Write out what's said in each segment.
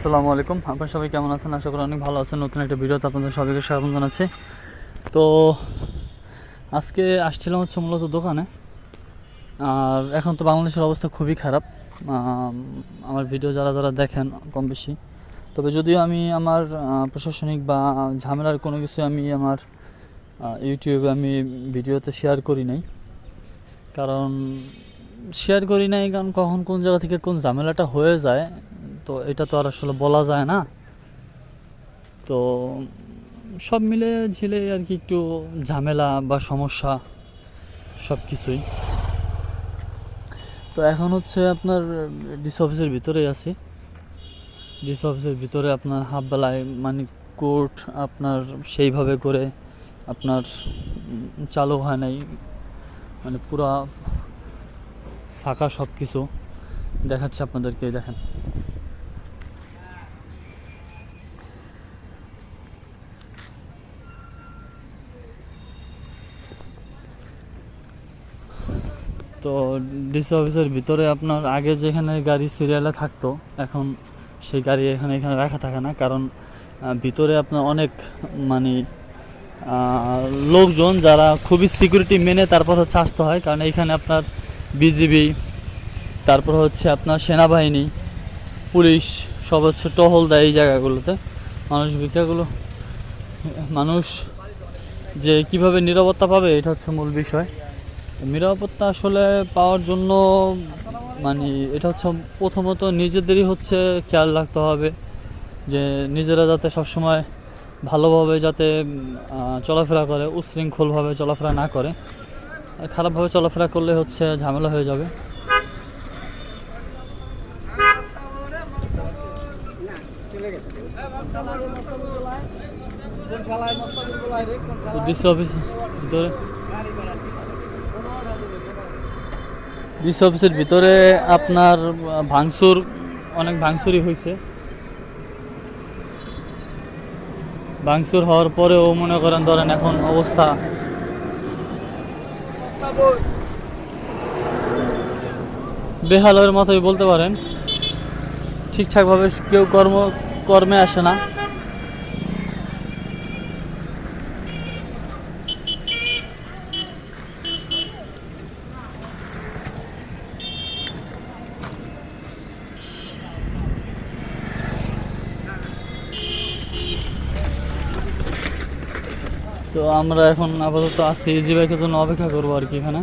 আসসালামু আলাইকুম। আপনারা সবাই কেমন আছেন? আশা করি অনেক ভালো আছেন। নতুন একটা ভিডিওতে আপনাদের সবাইকে স্বাগত জানাচ্ছি। তো আজকে আসছিলাম হচ্ছে মূলত দোকানে। আর এখন তো বাংলাদেশের অবস্থা খুবই খারাপ। আমার ভিডিও যারা যারা দেখেন কম বেশি। তবে যদিও আমি আমার প্রশাসনিক বা ঝামেলার কোনো কিছু আমি আমার ইউটিউবে আমি ভিডিওতে শেয়ার করি নাই। কারণ শেয়ার করি নাই কারণ কখন কোন জায়গা থেকে কোন ঝামেলাটা হয়ে যায় তো এটা তো আর আসলে বলা যায় না। তো সব মিলে ঝিলে আর কি একটু ঝামেলা বা সমস্যা সব কিছুই তো এখন হচ্ছে আপনার ডিস অফিসের ভিতরেই আছি। ডিস অফিসের ভিতরে আপনার হাফ বেলায় মানে কোর্ট আপনার সেইভাবে করে আপনার চালু হয় নাই। মানে পুরা ফাঁকা সব কিছু দেখাচ্ছে আপনাদেরকে দেখেন। তো ডিসি অফিসের ভিতরে আপনার আগে যেখানে গাড়ি সিরিয়ালে থাকতো, এখন সেই গাড়ি এখানে এখানে রাখা থাকে না। কারণ ভিতরে আপনার অনেক মানে লোকজন যারা খুবই সিকিউরিটি মেনে তারপর হচ্ছে আসতে হয়। কারণ এইখানে আপনার বিজিবি তারপর হচ্ছে আপনার সেনাবাহিনী, পুলিশ, সব হচ্ছে টহল দেয় এই জায়গাগুলোতে। মানুষ ভিক্ষাগুলো মানুষ যে কীভাবে নিরাপত্তা পাবে, এটা হচ্ছে মূল বিষয়। নিরাপত্তা আসলে পাওয়ার জন্য মানে এটা হচ্ছে প্রথমত নিজেদেরই হচ্ছে খেয়াল রাখতে হবে যে নিজেরা যাতে সবসময় ভালোভাবে যাতে চলাফেরা করে উশৃঙ্খলভাবে চলাফেরা না করে। খারাপভাবে চলাফেরা করলে হচ্ছে ঝামেলা হয়ে যাবে। ডিসি অফিস ভিতরে। ডিসি অফিসের ভিতরে আপনার ভাঙচুর, অনেক ভাঙচুরই হয়েছে। ভাঙচুর হওয়ার পরেও মনে করেন, ধরেন এখন অবস্থা। বেহালের মতোই বলতে পারেন। ঠিকঠাকভাবে কেউ কর্ম, কর্মে আসে না। তো আমরা এখন আপাতত আছি ইজি বাইকের জন্য অপেক্ষা করব আর কি এখানে।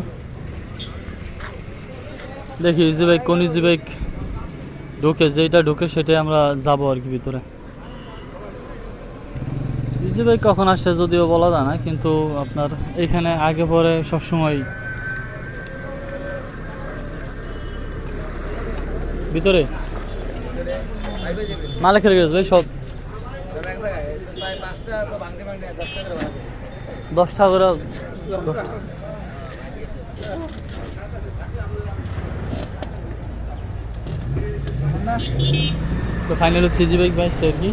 দেখি ইজি বাইক কোন ইজি বাইক ঢুকে যেটা ঢুকে সেটাই আমরা যাব আর কি ভিতরে। ইজি বাইক কখন আসে যদিও বলা যায় না, কিন্তু আপনার এখানে আগে পরে সবসময় ভিতরে। মালে খেলে গেছে ভাই সব। দশ টাকা করে দশ টাকা। তো ফাইনাল হচ্ছে জি বাইক ভাই আর কি